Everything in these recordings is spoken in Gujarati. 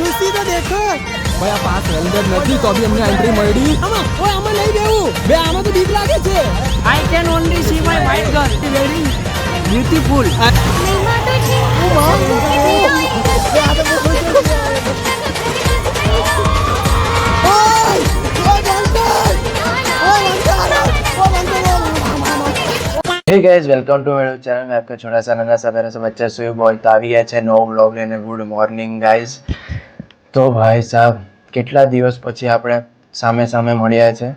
ખુશી તો દેખો ભાઈ આ પાસ વેલ્ડર નથી તો બી અમને એન્ટ્રી મળી આમાં ઓય આમાં નહીં દેવું બે આમાં તો બીક લાગે છે I can only see my white girl. Very beautiful. Hey guys welcome to मेरे चैनल में आपका छोटा सा नन्हा सा प्यारा सा बच्चा सुबह बहुत તો આવી ગયા છે નવો બ્લોગ લઈને ગુડ મોર્નિંગ ગાઈઝ તો ભાઈ સાહેબ, કેટલા દિવસ પછી આપણે સામે સામે મળ્યા છે?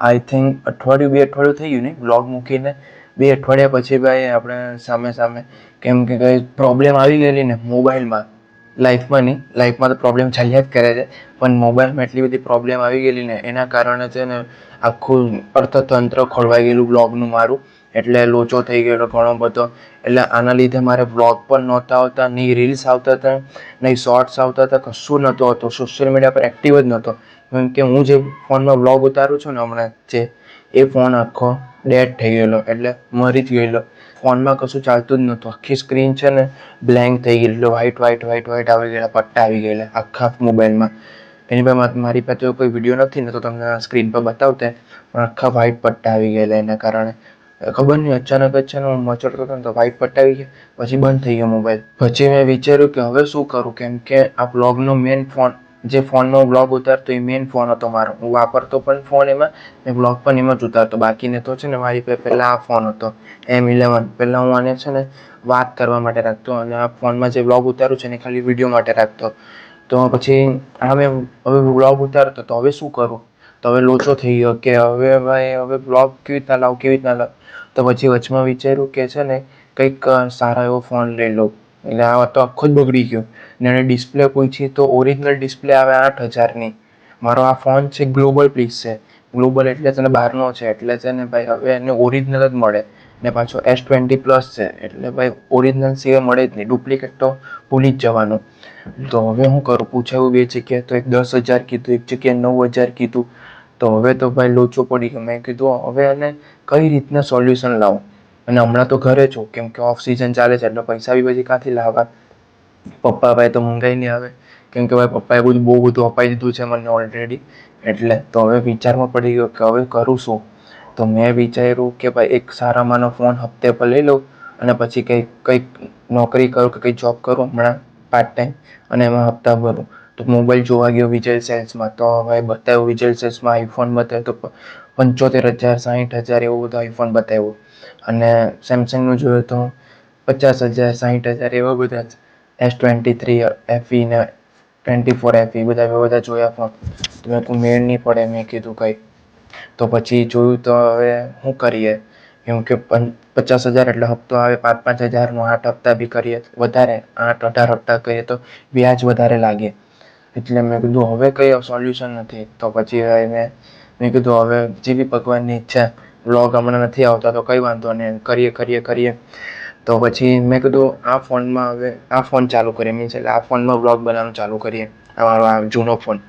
આઈ થિંક અઠવાડિયું, બે અઠવાડિયું થઈ ગયું ને બ્લોગ મૂકીને. બે અઠવાડિયા પછી ભાઈ આપણે સામે સામે કેમ કે કંઈ પ્રોબ્લેમ આવી ગયેલી ને મોબાઈલમાં લાઈફમાં નહીં લાઈફમાં તો પ્રોબ્લેમ ચાલ્યા જ કરે છે. પણ મોબાઈલમાં એટલી બધી પ્રોબ્લેમ આવી ગયેલી ને એના કારણે છે ને આખું અર્થતંત્ર ખોળવાઈ ગયેલું બ્લોગનું મારું. એટલે લોચો થઈ ગયેલો ઘણો બધો. એટલે આના લીધે મારે બ્લોગ પણ નહોતા આવતા, નહીં રીલ્સ આવતા હતા, નહીં શોર્ટ્સ આવતા હતા, કશું નહોતું હતો સોશિયલ મીડિયા પર એક્ટિવ જ નહોતો. કેમ કે હું જે ફોનમાં બ્લોગ ઉતારું છું ને હમણાં જે, એ ફોન આખો ડેડ થઈ ગયેલો. એટલે મરી જ ગયેલો. ફોનમાં કશું ચાલતું જ નહોતું. આખી સ્ક્રીન છે ને બ્લેન્ક થઈ ગયેલો. વ્હાઈટ વ્હાઈટ વ્હાઈટ વ્હાઈટ આવી ગયેલા, પટ્ટા આવી ગયેલા, આખા મોબાઈલમાં. એની પર મારી પાસે કોઈ વીડિયો નથી ને તો તમને સ્ક્રીન પર બતાવતે, પણ આખા વ્હાઈટ પટ્ટા આવી ગયેલા એના કારણે. ખબર નહીં, અચાનક જ છે ને હું મચડતો હતો ને તો વ્હાઈટ પટાવી ગયા. પછી બંધ થઈ ગયો મોબાઈલ પછી મેં વિચાર્યું કે હવે શું કરું? કેમ કે આ બ્લોગનો મેઇન ફોન જે ફોનનો બ્લોગ ઉતારતો એ મેઇન ફોન હતો મારો. હું વાપરતો પણ ફોન એમાં, ને બ્લોગ પણ એમાં જ ઉતારતો. બાકીને તો છે ને મારી પાસે પહેલાં આ ફોન હતો એમ ઇલેવન પહેલાં હું આને છે ને વાત કરવા માટે રાખતો અને આ ફોનમાં જે બ્લોગ ઉતારું છે ને ખાલી વીડિયો માટે રાખતો. તો પછી આ મેં હવે બ્લોગ ઉતારતો તો હવે શું કરું? તો હવે લોચો થઈ ગયો કે હવે ભાઈ, હવે બ્લોગ કેવી રીતના લાવું, કેવી રીતના લાવું? તો પછી વચમાં વિચાર્યું કે છે ને, કંઈક સારા એવો ફોન લઈ લઉં. એટલે આ તો આખો જ બગડી ગયો. ને એને ડિસ્પ્લે પૂછી તો ઓરિજિનલ ડિસ્પ્લે આવે આઠ હજારની. મારો આ ફોન છે ગ્લોબલ પીસ છે. ગ્લોબલ એટલે છે ને બહારનો છે. એટલે છે ને ભાઈ, હવે એને ઓરિજિનલ જ મળે. ને પાછો એસ ટ્વેન્ટી પ્લસ છે. એટલે ભાઈ, ઓરિજિનલ સિવાય મળે જ નહીં. ડુપ્લિકેટ તો ભૂલી જ જવાનું. તો હવે હું કરું? પૂછાયું બે જગ્યાએ તો એક દસ હજાર કીધું, એક જગ્યાએ નવ હજાર કીધું. તો હવે તો ભાઈ લોચો પડી ગયો. મેં કીધું હવે આને કઈ રીતના સોલ્યુશન લાવું? અને હમણાં તો ઘરે છું. કેમ કે ઓફ સિઝન ચાલે છે, એટલે પૈસા બી પછી ક્યાંથી લાવવા? પપ્પા ભાઈ તો મંગાઈ નહીં આવે. કેમ કે ભાઈ પપ્પાએ બધું બહુ બધું અપાઈ દીધું છે મને ઓલરેડી એટલે તો હવે વિચારમાં પડી ગયો કે હવે કરું શું? તો મેં વિચાર્યું કે ભાઈ એક સારામાંનો ફોન હપ્તે પર લઈ લઉં અને પછી કંઈક કંઈક નોકરી કરું કે કંઈક જોબ કરું હમણાં પાર્ટ ટાઈમ અને એમાં હપ્તા ભરું. તો મોબાઈલ જોવા ગયો વિજય સેલ્સમાં. તો હવે બતાવ્યો વિજય સેલ્સમાં આઈફોન બતાવ્યો તો પંચોતેર હજાર સાહીઠ હજાર એવું બધું આઈફોન બતાવ્યો. અને સેમસંગનું જોયું તો પચાસ હજાર સાહીઠ હજાર એવા બધા એસ ટ્વેન્ટી થ્રી, એફઈ ને ટ્વેન્ટી ફોર એફઈ બધા એવા બધા જોયા ફોન તો મેં કોઈ મેળ નહીં પડે. મેં કીધું, કંઈ. તો પછી જોયું તો હવે શું કરીએ? કેમ કે પચાસ હજાર એટલે હપ્તો આવે, પાંચ પાંચ હજારનો, આઠ હપ્તા બી કરીએ. વધારે, આઠ અઢાર હપ્તા કરીએ તો વ્યાજ વધારે લાગે. એટલે મેં કીધું, હવે કંઈ સોલ્યુશન નથી? તો પછી હવે મેં મેં કીધું, હવે જેવી ભગવાનની ઈચ્છા વ્લોગ હમણાં નથી આવતા, તો કંઈ વાંધો નહીં કરીએ કરીએ કરીએ. તો પછી મેં કીધું, આ ફોનમાં હવે, આ ફોન ચાલુ કરીએ. મીન્સ એટલે આ ફોનમાં વ્લોગ બનાવવાનું ચાલુ કરીએ, આ મારો આ જૂનો ફોન.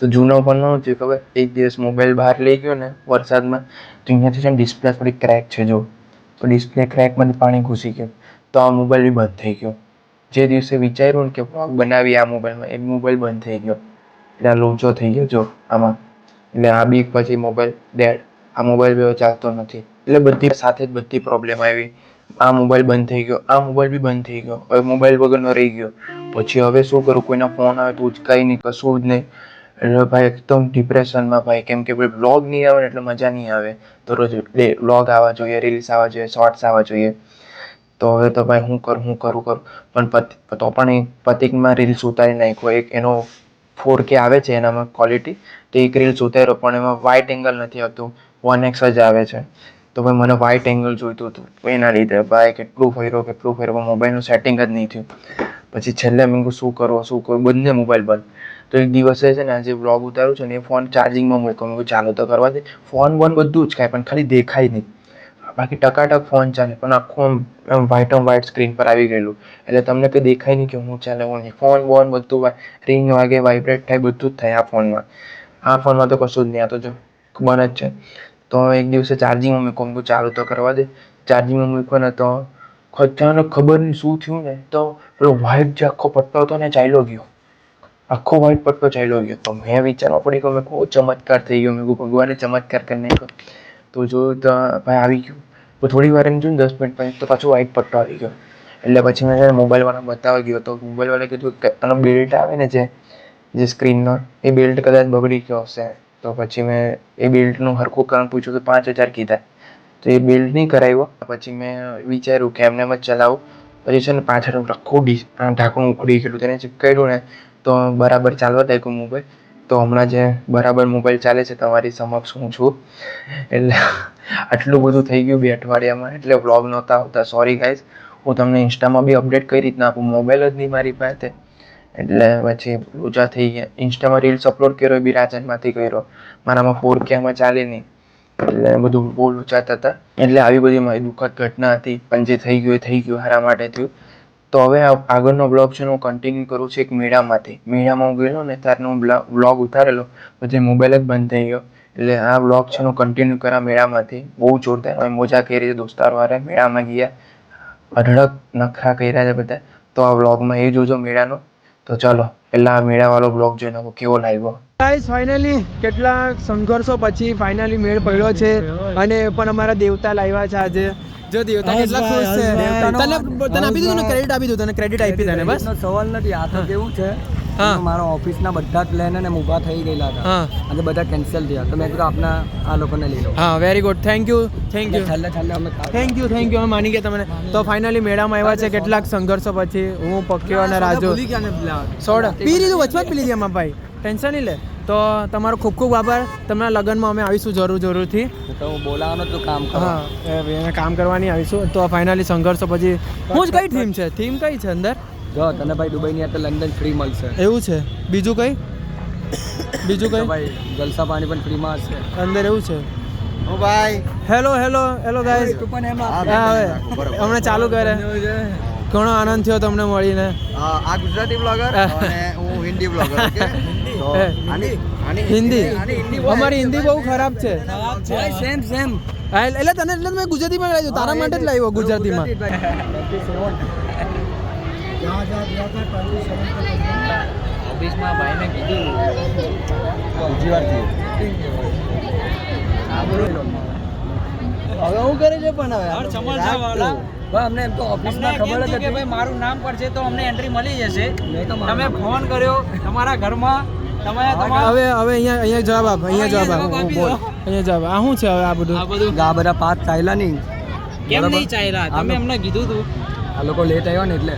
તો જૂનો ફોનમાં શું થયું ખબર? એક દિવસ મોબાઈલ બહાર લઈ ગયો ને વરસાદમાં, તો અહીંયાથી છે ને ડિસ્પ્લે થોડી ક્રેક છે જો તો ડિસ્પ્લે ક્રેકમાંથી પાણી ઘૂસી ગયું. તો આ મોબાઈલ બી બંધ થઈ ગયો. જે દિવસે વિચાર્યું કે વ્લોગ બનાવી આ મોબાઈલમાં એ મોબાઈલ બંધ થઈ ગયો. એટલે આ લોચો થઈ ગયો જો આમાં. એટલે આ બી પછી મોબાઈલ ડેડ આ મોબાઈલ બી હવે ચાલતો નથી. એટલે બધી સાથે જ બધી પ્રોબ્લેમ આવી. આ મોબાઈલ બંધ થઈ ગયો, આ મોબાઈલ બી બંધ થઈ ગયો. હવે મોબાઈલ વગરનો રહી ગયો. પછી હવે શું કરું? કોઈના ફોન આવે તો ઉચકાઈ નહીં, કશું જ નહીં. એટલે ભાઈ એકદમ ડિપ્રેશનમાં ભાઈ. કેમ કે બ્લોગ નહીં આવે એટલે મજા નહીં આવે. તો રોજ બ્લોગ આવવા જોઈએ રીલ્સ આવવા જોઈએ શોર્ટ્સ આવવા જોઈએ. તો હવે તો ભાઈ હું કરું હું કરું કરું. પણ તો પણ એ પતિકમાં રીલ્સ ઉતારી નાખ્યો. એક એનો ફોર કે આવે છે એનામાં ક્વોલિટી તો એક રીલ્સ ઉતાર્યો પણ એમાં વાઇટ એંગલ નથી આવતું. વન એક્સ જ આવે છે. તો ભાઈ મને વ્હાઇટ એંગલ જોઈતું હતું. એના લીધે ભાઈ કેટલું ફેરો કેટલું ફર્યો. મોબાઈલનું સેટિંગ જ નહીં થયું. પછી છેલ્લે મેં શું કરવો, શું કરવું? બંને મોબાઈલ બંધ. તો એક દિવસે છે ને, આજે બ્લોગ ઉતારું છે ને, એ ફોન ચાર્જિંગમાં મૂક્યો. મેં ચાલુ તો કરવા દે. ફોન બોન બધું જ કાંઈ પણ ખાલી દેખાય નહીં. બાકી ટકાટક ફોન ચાલે, પણ આખું આમ વ્હાઇટ ઓન વ્હાઇટ સ્ક્રીન પર આવી ગયેલું. એટલે તમને કંઈ દેખાય નહીં કે હું ચાલે હું નહીં. ફોન બોન બધું રિંગ વાગે વાઇબ્રેટ થાય, બધું જ થાય આ ફોનમાં. આ ફોનમાં તો કશું જ નહીં, આ તો જો બંધ જ છે. તો એક દિવસે ચાર્જિંગમાં મૂકો મૂકું ચાલુ તો કરવા દે. ચાર્જિંગમાં મૂકો ને, તો અચાનક ખબર નહીં શું થયું ને. તો પેલો વ્હાઇટ જે આખો પટ્ટો હતો ને, ચાલ્યો ગયો. આખો વ્હાઈટ પટ્ટો ચાલ્યો ગયો. તો મેં વિચારવા પડી કે મેં બહુ ચમત્કાર થઈ ગયો. મેં કીધું, ભગવાને ચમત્કાર કરી નાખ્યો. તો જો તો ભાઈ આવી ગયું. તો થોડી વાર એમ જોયું દસ મિનિટ પછી તો પાછું વ્હાઈટ પટ્ટો આવી ગયો. એટલે પછી મેં મોબાઈલવાળા બતાવવા ગયો તો મોબાઈલવાળા કીધું કે આનો બેલ્ટ આવે ને જે જે સ્ક્રીનનો એ બેલ્ટ કદાચ બગડી ગયો હશે. તો પછી મેં એ બેલ્ટનું હરખું કામ પૂછ્યું તો પાંચ હજાર કીધા. તો એ બિલ્ડ નહીં કરાવ્યો. પછી મેં વિચાર્યું કે એમને એમ જ ચલાવું. પછી છે ને પાછળ આખું ઢાંકણું ઉખડી ગયેલું. તેને ચીપકાયું ને, તો બરાબર ચાલવા લાગ્યું મોબાઈલ તો હમણાં જે બરાબર મોબાઈલ ચાલે છે તમારી સમક્ષ હું છું. એટલે આટલું બધું થઈ ગયું બે અઠવાડિયામાં, એટલે વ્લોગ નહોતા આવતા. સોરી ગાઈઝ હું તમને ઇન્સ્ટામાં બી અપડેટ કઈ રીતના આપું. મોબાઈલ જ નહીં મારી પાસે. એટલે પછી લોચા થઈ ગયા. ઇન્સ્ટામાં રીલ્સ અપલોડ કર્યો બી રાજનમાંથી કર્યો. મારામાં ફોર કેમાં ચાલે નહીં. એટલે બધું બહુ લોચાતા હતા. એટલે આવી બધી મારી દુઃખદ ઘટના હતી. પણ જે થઈ ગયું થઈ ગયું. હારા માટે થયું. તો હવે આ આગળનો બ્લોગ છે ને હું કન્ટિન્યુ કરું છું એક મેળામાંથી. મેળામાં હું ગયેલો ને ત્યારનો હું બ્લોગ ઉતારેલો પછી મોબાઈલ જ બંધ થઈ ગયો. એટલે આ બ્લોગ છે હું કન્ટિન્યુ કરા મેળામાંથી. બહુ જોરદાર અમે મોજા કરી છે દોસ્તારો વાળા મેળામાં ગયા. અઢળક નખરા કર્યા છે બધા. તો આ બ્લોગમાં એ જોજો મેળાનો. તો ચાલો પહેલાં આ મેળાવાળો બ્લોગ જોઈને કેવો લાગ્યો? ગાઈસ ફાઇનલી કેટલાક સંઘર્ષો પછી ફાઇનલી મેળ પડ્યો છે. અને પણ અમારા દેવતા લાવ્યા છે આજે. જો દેવતા કેટલા ખુશ છે. તને તને આપી દીધું ને ક્રેડિટ આપી દીધું તને ક્રેડિટ આપી તને બસ. સવાલ નથી આ તો કેવું છે. મારા ઓફિસના બધા પ્લેન અને ઊભા થઈ ગયેલા હતા. અને બધા કેન્સલ થયા. તો મેં કીધું આપના આ લોકોને લઈ લો હા very good thank you thank you છેલ્લે છેલ્લે અમે થેન્ક યુ થેન્ક યુ અમે માની ગયા તમને. તો ફાઇનલી મેળામાં આવ્યા છે કેટલાક સંઘર્ષો પછી. હું પક્યો અને રાજુ. સોડા. પી લીધું વચમાં પી લીધી એમાં ભાઈ. ટેન્શન નહીં લે. તો તમારો ખૂબ ખૂબ આભાર. તમારા લગ્નમાં અમે આવીશું જરૂર જરૂરથી. તો હું બોલાવવાનો તો કામ કરો હા એને કામ કરવાની આવીશું. તો ફાઇનલી સંઘર્ષો પછી હું જ કઈ થીમ છે? થીમ કઈ છે અંદર? જો તને ભાઈ દુબઈની આ તો લંડન ફ્રી મળશે. એવું છે? બીજું કઈ? બીજું કઈ? ભાઈ જલસા પાણી પણ ફ્રીમાં હશે. અંદર એવું છે? ઓ ભાઈ. હેલો હેલો હેલો ગાઈસ તું પણ એમ આવે. હમણાં ચાલુ કરે. ઘણો આનંદ થયો તમને મળીને. આ ગુજરાતી બ્લોગર અને હું હિન્દી બ્લોગર ઓકે હિન્દી અમારી હિન્દી બહુ ખરાબ છે. સેમ સેમ હા, એટલે તને એટલે મેં ગુજરાતીમાં લાવ્યો. તારા માટે જ લાવ્યો ગુજરાતીમાં. ઓફિસમાં ભાઈને કીધું. બીજી વાર હવે હું કરે છે પણ હવે? ભાઈ અમને એમ તો ઓફિસમાં ખબર જ ભાઈ મારું નામ પડશે તો અમને એન્ટ્રી મળી જશે. તો તમે ફોન કર્યો તમારા ઘરમાં હવે હવે અહીંયા અહીંયા જવાબ આપ અહીંયા જવાબ આપ. અહીંયા જવાબ. આ શું છે હવે આ બધું? આ બધું આ બધા પાત ચાલ્યા નહીં. કેમ નહીં ચાલ્યા તમે એમને કીધું તું. આ લોકો લેટ આવ્યા ને એટલે.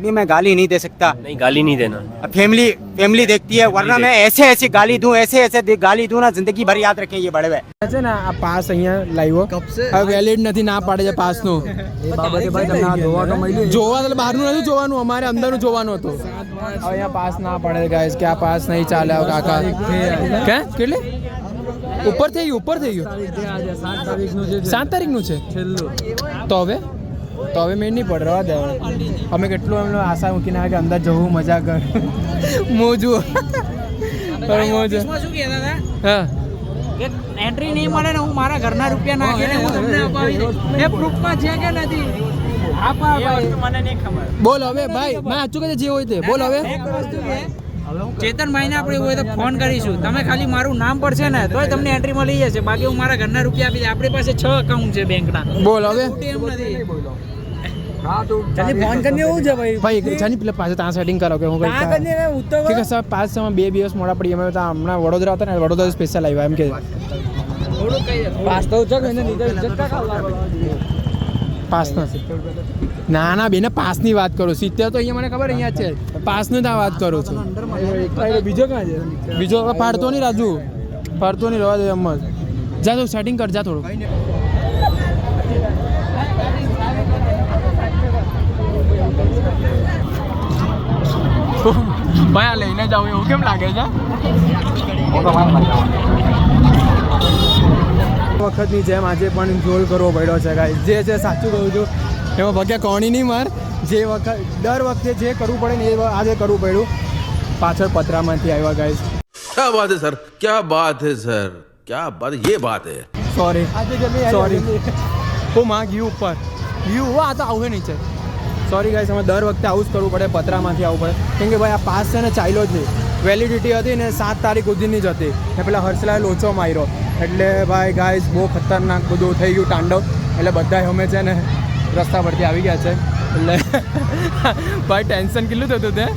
अभी मैं गाली नहीं दे सकता नहीं गाली नहीं देना फैमिली फैमिली देखती है वरना मैं ऐसे ऐसे गाली दूं ऐसे ऐसे दे- गाली दूं ना जिंदगी भर याद रखें ये बड़े हुए છે ને આ પાસ અહીંયા લાવ્યો હવે વેલિડ નથી ના પાડે છે પાસનું એ બાબતે ભાઈ તમને આ જોવા તો મળ્યું જોવા તો બહારનું નથી જોવાનું અમારે અંદરનું જોવાનું હતું હવે અહીંયા પાસ ના પડે ગાઈસ કે આ પાસ નહીં ચાલે હવે કાકા કે કેટલી ઉપર થઈ ગયું ઉપર થઈ ગયું સાત તારીખનું છે તો હવે તો હવે મેં નહીં પડે રવા દેવાનું. અમે કેટલું એમનો આશા મૂકીને આવ્યા કે અંદર જવું મજા કર. મોજું. પણ મોજ. હા. એન્ટ્રી નહીં મળે ને હું મારા ઘરના રૂપિયા નાખીને હું તમને અપાવી એ પ્રૂફમાં છે કે નથી? આપા ભાઈ. મને નહીં ખબર. બોલ હવે ભાઈ. મેં સાચું કહે જે હોય તે. બોલ હવે. ચેતન છે આપણે હોય તો ફોન કરીશું. તમે ખાલી મારું નામ પડશે ને તોય તમને એન્ટ્રી મળી જશે. બાકી હું મારા ઘરના રૂપિયા આપી આપણી પાસે છ અકાઉન્ટ છે બેંકના બોલ હવે. એમ નથી. હા તું ચાલી ફોન કરીને એવું છે ભાઈ ભાઈ જાની પેલા પાસે ત્યાં સેટિંગ કરો કે હું ત્યાં કરીને કે પાંચ સમય બે દિવસ મોડા પડી અમે ત્યાં હમણાં વડોદરા હતા ને વડોદરા સ્પેશિયલ આવ્યા એમ કે થોડું છે કે એને લીધે ઇજ્જત ખાવા પાસ ના ના બેને પાસની વાત કરું સિત્તેર તો અહીંયા મને ખબર અહીંયા છે પાસનું ત્યાં વાત કરું છું બીજો ક્યાં છે બીજો ફાડતો નહીં રાજુ ફાડતો નહીં રહેવા દે એમ જ જા તું સેટિંગ કર જા થોડું ભાઈ લઈને જાઉં એવું કેમ લાગે છે? વખતની જેમ આજે પણ ટ્રોલ કરવો પડ્યો છે ગાઈ જે છે સાચું કહું છું. એમાં ભગ્યા કોણી નહીં માર. જે વખત દર વખતે જે કરવું પડે ને એ આજે કરવું પડ્યું. પાછળ પતરામાંથી આવ્યા ગાઈસ ક્યા વાત હે સર? ક્યા બાત હે સર? ક્યા વાત યે બાત હે. સોરી સોરી હું માં ગયું ઉપર. ગયું આ તો આવું નીચે. સોરી ગાઈસ અમે દર વખતે આવું જ કરવું પડે, પતરામાંથી આવવું પડે. કેમ કે ભાઈ, આ પાસ છે ને ચાલ્યો જ નહીં. વેલિડિટી હતી ને સાત તારીખ સુધીની જ હતી. ને પેલા હર્ષલાએ લોચો માર્યો. એટલે ભાઈ ગાઈસ બહુ ખતરનાક બધું થઈ ગયું તાંડવ. એટલે બધા અમે છે ને રસ્તા પરથી આવી ગયા છે. એટલે ભાઈ ટેન્શન કેટલું થતું તે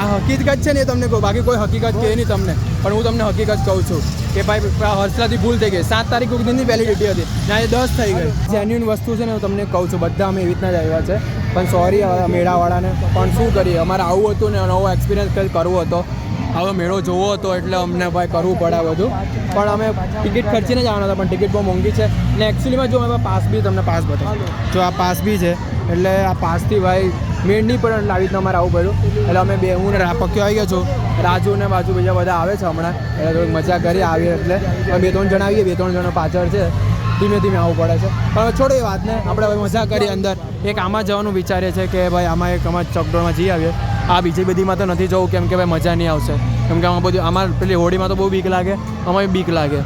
આ હકીકત છે ને એ તમને કહું. બાકી કોઈ હકીકત કહે નહીં તમને. પણ હું તમને હકીકત કહું છું કે ભાઈ હર્ષલાથી ભૂલ થઈ ગઈ. સાત તારીખ સુધીની વેલિડિટી હતી. ના એ દસ થઈ ગઈ. જેન્યુન વસ્તુ છે ને હું તમને કહું છું. બધા અમે એવી રીતના જ આવ્યા છે. પણ સોરી હવે મેળાવાળાને. પણ શું કરીએ? અમારે આવું હતું ને નવો એક્સપિરિયન્સ કંઈ કરવો હતો. હવે મેળો જોવો હતો એટલે અમને ભાઈ કરવું પડે બધું. પણ અમે ટિકિટ ખર્ચીને જવાના હતા, પણ ટિકિટ બહુ મોંઘી છે. ને એકચ્યુઅલીમાં જો અમે પાસ બી તમને પાસ બતાવો. જો આ પાસ બી છે, એટલે આ પાસથી ભાઈ મેળ પડે એટલે આવી રીતના અમારે આવવું પડ્યું. એટલે અમે બે, હું પક્યો આવી ગયો છું? રાજુ ને બાજુ બીજા બધા આવે છે હમણાં. એટલે થોડીક મજા કરી આવીએ એટલે. અમે બે, ત્રણ જણા આવીએ, બે, ત્રણ જણા પાછળ છે. ધીમે ધીમે આવવું પડે છે. પણ છોડો એ વાતને. આપણે હવે મજા કરીએ અંદર. એક આમાં જવાનું વિચારીએ છીએ કે ભાઈ આમાં એક આમાં ચકડોળમાં જઈ આવીએ. આ બીજી બધીમાં તો નથી જવું કેમ કે ભાઈ મજા નહીં આવશે. કેમ કે આમાં બધું આમાં પેલી હોડીમાં તો બહુ બીક લાગે, આમાં બીક લાગે.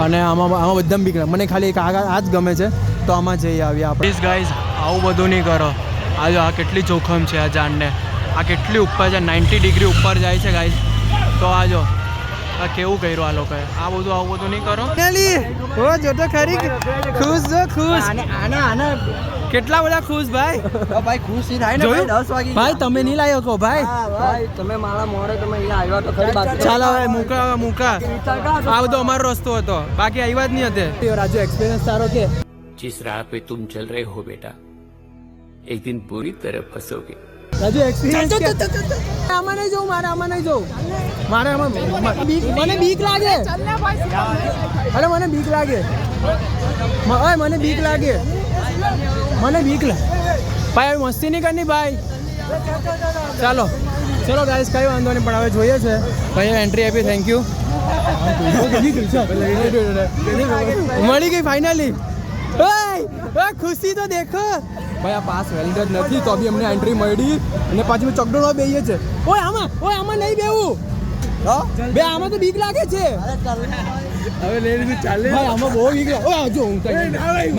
અને આમાં આમાં બધા બીક લાગે. મને ખાલી એક આગળ આ જ ગમે છે. તો આમાં જઈ આવીએ આપણે. પ્લીઝ ગાઈઝ આવું બધું નહીં કરો. આ જો આ કેટલી જોખમ છે આ જાનને. આ કેટલી ઉપર છે? નાઇન્ટી ડિગ્રી ઉપર જાય છે ગાઈઝ તો આ જો. આ કેવું કર્યું આ લોકોએ આ બધું આવું બધું નહીં કરો ઓ જો તો ખરી ખુશ જો ખુશ આના આના કેટલા બધા ખુશ ભાઈ ભાઈ ખુશ થઈ થાય ને ભાઈ જોયું દસ વાગી ભાઈ તમે નહીં લાવ્યો કહો ભાઈ હા, ભાઈ તમે મારા મોરે તમે અહીંયા આવ્યા તો ખરી બાકી ચાલો હવે મૂકા હવે મૂકા આ બધો અમારો રસ્તો હતો બાકી આવ્યા જ નહીં હતી રાજુ એક્સપિરિયન્સ તારો કે जिस राह पे तुम चल रहे हो बेटा एक दिन पूरी तरह फंसोगे રાજુ એક્સપિરિયન્સ આમાં નહીં જવું મારે આમાં નહીં જવું. મારે આમાં મને બીક લાગે. અરે મને બીક લાગે. મને બીક લાગે. મને બીક લાગે ભાઈ મસ્તી નહીં કરની ભાઈ. ચાલો. ચલો ગાઈસ કઈ વાંધો નહીં પણ હવે જોઈએ છે. ભાઈ એન્ટ્રી આપી થેન્ક યુ મળી ગઈ ફાઇનલી ખુશી તો દેખો. ભાઈ આ પાસ વેલિડેડ નથી તો બી અમને એન્ટ્રી મળી અને પાછી અમે ચોકડોળમાં બેહીએ છે. ઓય આમાં ઓય આમાં નહીં બેવું બે આમાં તો બીક લાગે છે. હવે લઈ લીધું ચાલે. ભાઈ આમાં બહુ બીક લાગે. ઓય જો હું તો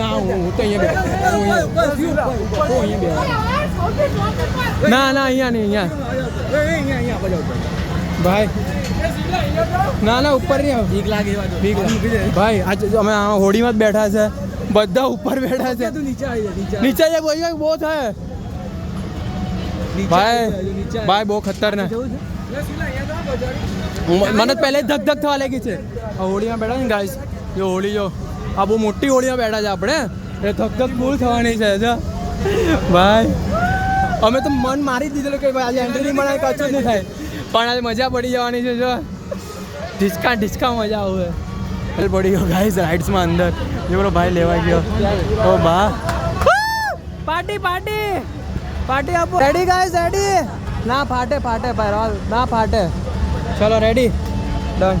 ના હું તો અહીંયા ના ના અહીંયા નહીં અહીંયા. ભાઈ. ના ના ઉપર નહીં આવે. બીક લાગે બીક લાગે. ભાઈ આજે અમે હોડીમાં જ બેઠા છે. બધા ઉપર બેઠા છે. નીચે જાય બોલ બહુ થાય ભાઈ ભાઈ બહુ ખતરનાક. મને પહેલે ધક ધક થવા લાગી છે. હોળીમાં બેઠા ને ગાઈસ જો હોળી જો. આ બહુ મોટી હોળીમાં બેઠા છે આપણે. એ ધક ધક બહુ થવાની છે જો. ભાઈ અમે તો મન મારી જ દીધેલું કે ભાઈ આજે એન્ટ્રી નહીં મળે કશું નહીં થાય. પણ આજે મજા પડી જવાની છે જો. ઢીચકા ઢીસકા મજા આવે. हेल्प पड़ी हो गाइस राइड्स में अंदर। ये बोलो भाई लेवा गया ओ बा। पार्टी पार्टी पार्टी आप रेडी गाइस रेडी ना फाटे फाटे पैरवाल ना फाटे। चलो रेडी डन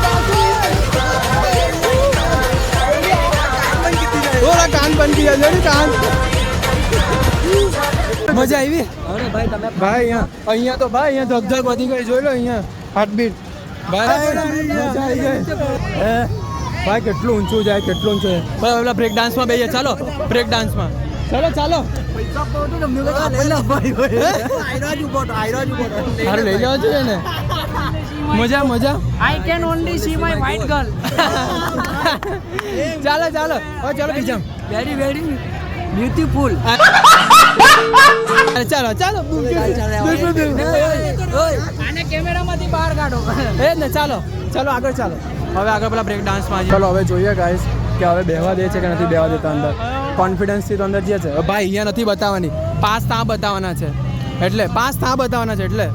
થોડા કાન બંધ ગયા છે કાન. મજા આવી? ભાઈ તમે ભાઈ અહીંયા અહીંયા તો ભાઈ અહીંયા ધગધગ વધી ગઈ જોઈ લો અહીંયા હાર્ટબીટ ભાઈ મજા આવી ગઈ. હે? ભાઈ કેટલું ઊંચું જાય કેટલું ઊંચું જાય. ભાઈ ઓલા બ્રેક ડાન્સમાં બેહીએ. ચાલો બ્રેક ડાન્સમાં ચાલો ચાલો. લઈ જવા જોઈએ ને? મજા મજા. I can only see my white girl ચાલો ચાલો. હવે ચાલો બીજા. વેરી વેરી બ્યુટીફુલ ચાલો ચાલો. આને કેમેરામાંથી બહાર કાઢો. એ ને ચાલો. ચાલો આગળ ચાલો. હવે આગળ પેલા બ્રેક ડાન્સમાં ચાલો હવે જોઈએ ગાઈસ કે હવે બેહવા દે છે કે નથી બેહવા દેતા અંદર. કોન્ફિડન્સથી તો અંદર જે છે. ભાઈ અહીંયા નથી બતાવવાની. પાસ ત્યાં બતાવવાના છે. એટલે પાસ ત્યાં બતાવવાના છે એટલે.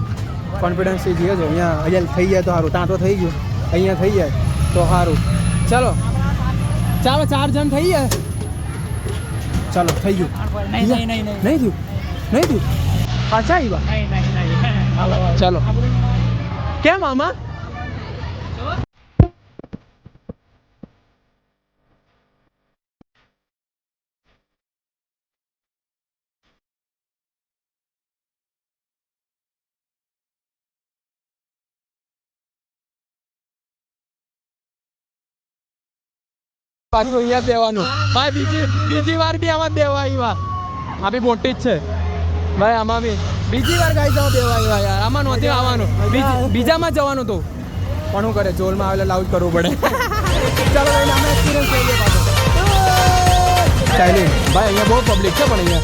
કોન્ફિડન્સથી જીવે છે. અહીંયા અહીંયા થઈ જાય તો સારું ત્યાં તો થઈ ગયું. અહીંયા થઈ જાય તો સારું ચાલો. ચાલો ચાર જણ થઈ જાય ચાલો થઈ ગયું. નહીં નહીં નહીં નહીં થયું. નહીં થયું. પાછા આવ્યા? ચાલો. કેમ આમાં? પાછું અહીંયા દેવાનું ભાઈ, બીજી બીજી વાર બી આમાં દેવા આવ્યા આ બી મોટી જ છે. ભાઈ, આમાં બી. બીજી વાર ગાઈ જાવ બેવા આવ્યા યાર. આમાં નહોતી આવવાનું. બીજી- બીજામાં જવાનું તો. પણ હું કરે, જોલમાં આવેલા લાઉડ કરવું પડે. ચાલો ભાઈ અમે એક્સપિરિયન્સ લઈ લઈએ ચાલી. ભાઈ, અહીંયા બહુ પબ્લિક છે પણ અહીંયા.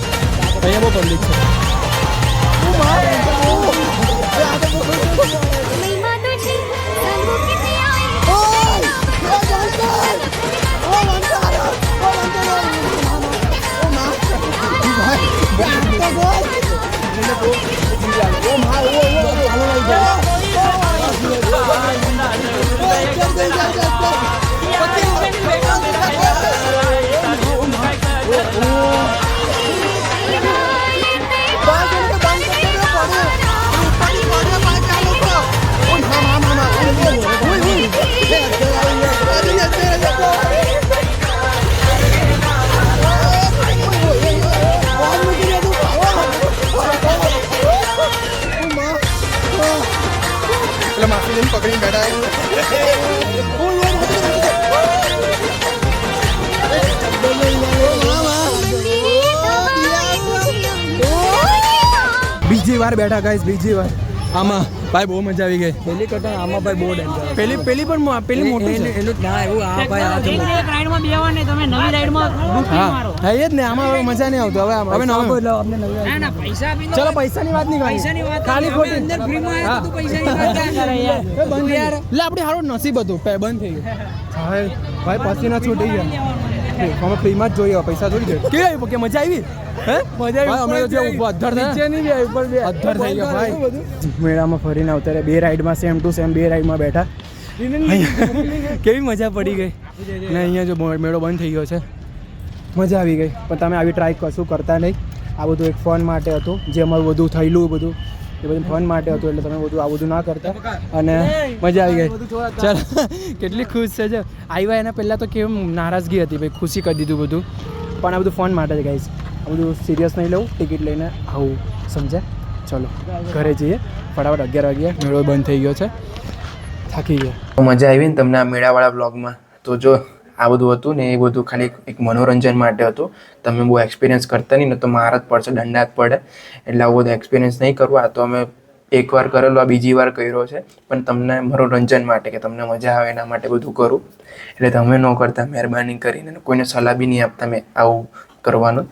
અહીંયા બહુ પબ્લિક છે. એટલે પકડીને બેઠા બીજી વાર બેઠા ગાઈસ બીજી વાર. આમાં ભાઈ બહુ મજા આવી ગઈ. પેલી કરતા આમાં ભાઈ બહુ ડેન્જર પેલી પેલી પણ પેલી મોટી છે. એનું ના એવું આ ભાઈ આ ને રાઈડમાં બેવા નહીં તમે નવી રાઈડમાં હા. હા એ જ ને આમાં હવે મજા નહીં આવતો. હવે હવે નવો એટલે આપણે નવી ના ના પૈસા બી દો. ચલો પૈસાની વાત નહીં પૈસાની વાત ખાલી. ખોટી. અંદર ફ્રીમાં આવ્યા તો પૈસાની વાત કરે યાર એ બંધ યાર. એટલે આપણે સારું નસીબ હતું. પે બંધ થઈ ગયું. ભાઈ ભાઈ પસીના છૂટી ગયા. અમે ફ્રીમાં જ જોઈએ પૈસા થોડી જોઈએ કેવી આવી? કે મજા આવી? હે? મજા આવી અમે જે ઊભા અધ્ધર થયા નહીં બે ઉપર બે. અધ્ધર થઈ ગયા ભાઈ. મેળામાં ફરીને અવતારે બે રાઈડમાં સેમ ટુ સેમ બે રાઈડમાં બેઠા. કેવી મજા પડી ગઈ. ને અહીંયા જો મેળો બંધ થઈ ગયો છે. મજા આવી ગઈ. પણ તમે આવી ટ્રાય કશું કરતા નહીં. આ બધું એક ફન માટે હતું. જે અમારું બધું થયેલું બધું. એ બધું ફન માટે હતું એટલે તમે બધું આ બધું ના કરતા. અને મજા આવી ગઈ. ચાલ કેટલી ખુશ છે જો. આવ્યા એના પહેલાં તો કેવું નારાજગી હતી ભાઈ. ખુશી કરી દીધું બધું. પણ આ બધું ફોન માટે જ ગાઈશ આ બધું સિરિયસ નહીં લઉં ટિકિટ લઈને આવું સમજ્યા ચલો, ઘરે જઈએ. ફટાફટ અગિયાર વાગ્યા મેળો બંધ થઈ ગયો છે. થાકી ગયા. મજા આવી ને તમને આ મેળાવાળા બ્લોગમાં તો જો, આ બધું હતું ને એ બધું ખાલી એક- મનોરંજન માટે હતું. તમે બહુ એક્સપિરિયન્સ કરતા નહીં ને તો મારા જ પડશે દંડા જ પડે. એટલે આવું બધું એક્સપિરિયન્સ નહીં કરવું આ તો અમે એકવાર કરેલું, આ બીજી વાર કર્યો છે. પણ તમને મનોરંજન માટે કે તમને મજા આવે એના માટે બધું કરું. એટલે તમે ન કરતા મહેરબાની કરીને, કોઈને સલાહ બી નહીં આપતા મેં આવું કરવાનું.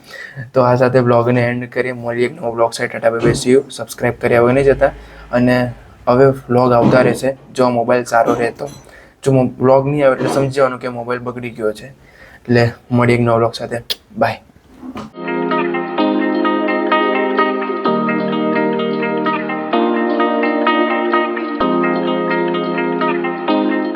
તો આ સાથે બ્લોગને એન્ડ કરીએ. મળી એક નવો બ્લોગ સાઇટ ટાટા બેસી સબસ્ક્રાઈબ કર્યા વગર નહીં જતા. અને હવે વ્લોગ આવતા રહેશે. જો મોબાઈલ સારો રહેતો જો બ્લોગ નહીં આવે એટલે સમજી કે મોબાઈલ બગડી ગયો છે. એટલે મળી એક નવો વ્લોગ સાથે. બાય